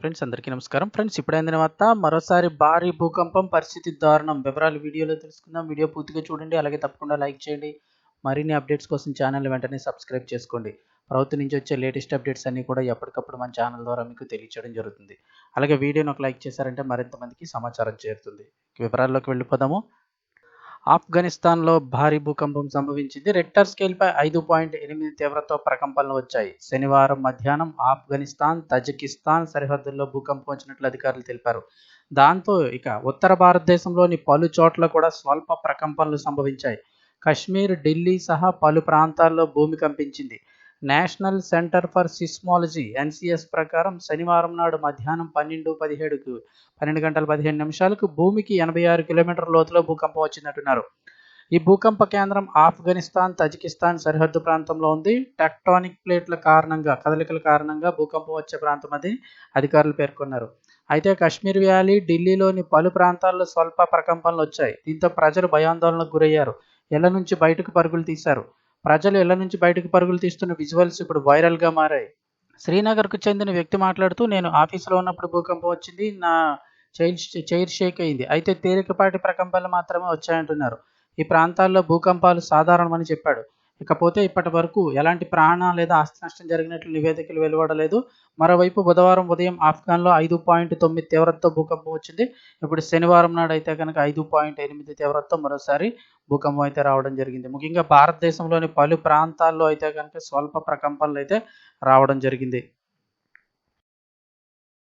Friends అందరికీ నమస్కారం. Friends ఇప్పుడైన వార్త మరోసారి భారీ భూకంపం పరిస్థితి దారుణం. వివరాలు వీడియోలో తెలుసుకుందాం. వీడియో పూర్తిగా చూడండి. అలాగే తప్పకుండా లైక్ చేయండి. మరిన్ని అప్డేట్స్ కోసం ఛానల్ వెంటనే సబ్స్క్రైబ్ చేసుకోండి. ప్రభుత్వం నుంచి వచ్చే లేటెస్ట్ అప్డేట్స్ అన్ని కూడా ఎప్పటికప్పుడు మన ఛానల్ ద్వారా మీకు తెలియచేయడం జరుగుతుంది. అలాగే వీడియోని ఒక లైక్ చేశారంటే మరింత మందికి సమాచారం చేరుతుంది. వివరాల్లోకి వెళ్ళిపోదాము. ఆఫ్ఘనిస్తాన్లో భారీ భూకంపం సంభవించింది. రెక్టర్ స్కేల్పై ఐదు పాయింట్ ఎనిమిది తీవ్రతో ప్రకంపనలు వచ్చాయి. శనివారం మధ్యాహ్నం ఆఫ్ఘనిస్తాన్ తజికిస్తాన్ సరిహద్దుల్లో భూకంపం వచ్చినట్లు అధికారులు తెలిపారు. దాంతో ఇక ఉత్తర భారతదేశంలోని పలు చోట్ల కూడా స్వల్ప ప్రకంపనలు సంభవించాయి. కశ్మీర్ ఢిల్లీ సహా పలు ప్రాంతాల్లో భూమి కంపించింది. National centre for seismology NCS ప్రకారం శనివారం నాడు మధ్యాహ్నం పన్నెండు పదిహేడుకు పన్నెండు గంటల పదిహేను నిమిషాలకు భూమికి ఎనభై ఆరు కిలోమీటర్ల లోతులో భూకంపం వచ్చినట్టున్నారు ఈ భూకంప కేంద్రం ఆఫ్ఘనిస్తాన్ తజికిస్తాన్ సరిహద్దు ప్రాంతంలో ఉంది. టెక్టానిక్ ప్లేట్ల కారణంగా కదలికల కారణంగా భూకంపం వచ్చే ప్రాంతం అది అధికారులు పేర్కొన్నారు. అయితే కశ్మీర్ వ్యాలీ ఢిల్లీలోని పలు ప్రాంతాల్లో స్వల్ప ప్రకంపనలు వచ్చాయి. దీంతో ప్రజలు భయాందోళనకు గురయ్యారు. ఇళ్ళ నుంచి బయటకు పరుగులు తీశారు. ప్రజలు ఇళ్ళ నుంచి బయటకు పరుగులు తీస్తున్న విజువల్స్ ఇప్పుడు వైరల్గా మారాయి. శ్రీనగర్కు చెందిన వ్యక్తి మాట్లాడుతూ నేను ఆఫీసులో ఉన్నప్పుడు భూకంపం వచ్చింది నా చైర్ చైర్ షేక్ అయింది. అయితే తేలికపాటి ప్రకంపాలు మాత్రమే వచ్చాయంటున్నారు. ఈ ప్రాంతాల్లో భూకంపాలు సాధారణమని చెప్పాడు. ఇకపోతే ఇప్పటి వరకు ఎలాంటి ప్రాణ లేదా ఆస్తి నష్టం జరిగినట్లు నివేదికలు వెలువడలేదు. మరోవైపు బుధవారం ఉదయం ఆఫ్ఘన్లో ఐదు పాయింట్ తొమ్మిది తీవ్రతతో భూకంపం వచ్చింది. ఇప్పుడు శనివారం నాడు అయితే కనుక ఐదు పాయింట్ ఎనిమిది తీవ్రతతో మరోసారి భూకంపం అయితే రావడం జరిగింది. ముఖ్యంగా భారతదేశంలోని పలు ప్రాంతాల్లో అయితే కనుక స్వల్ప ప్రకంపనలు అయితే రావడం జరిగింది.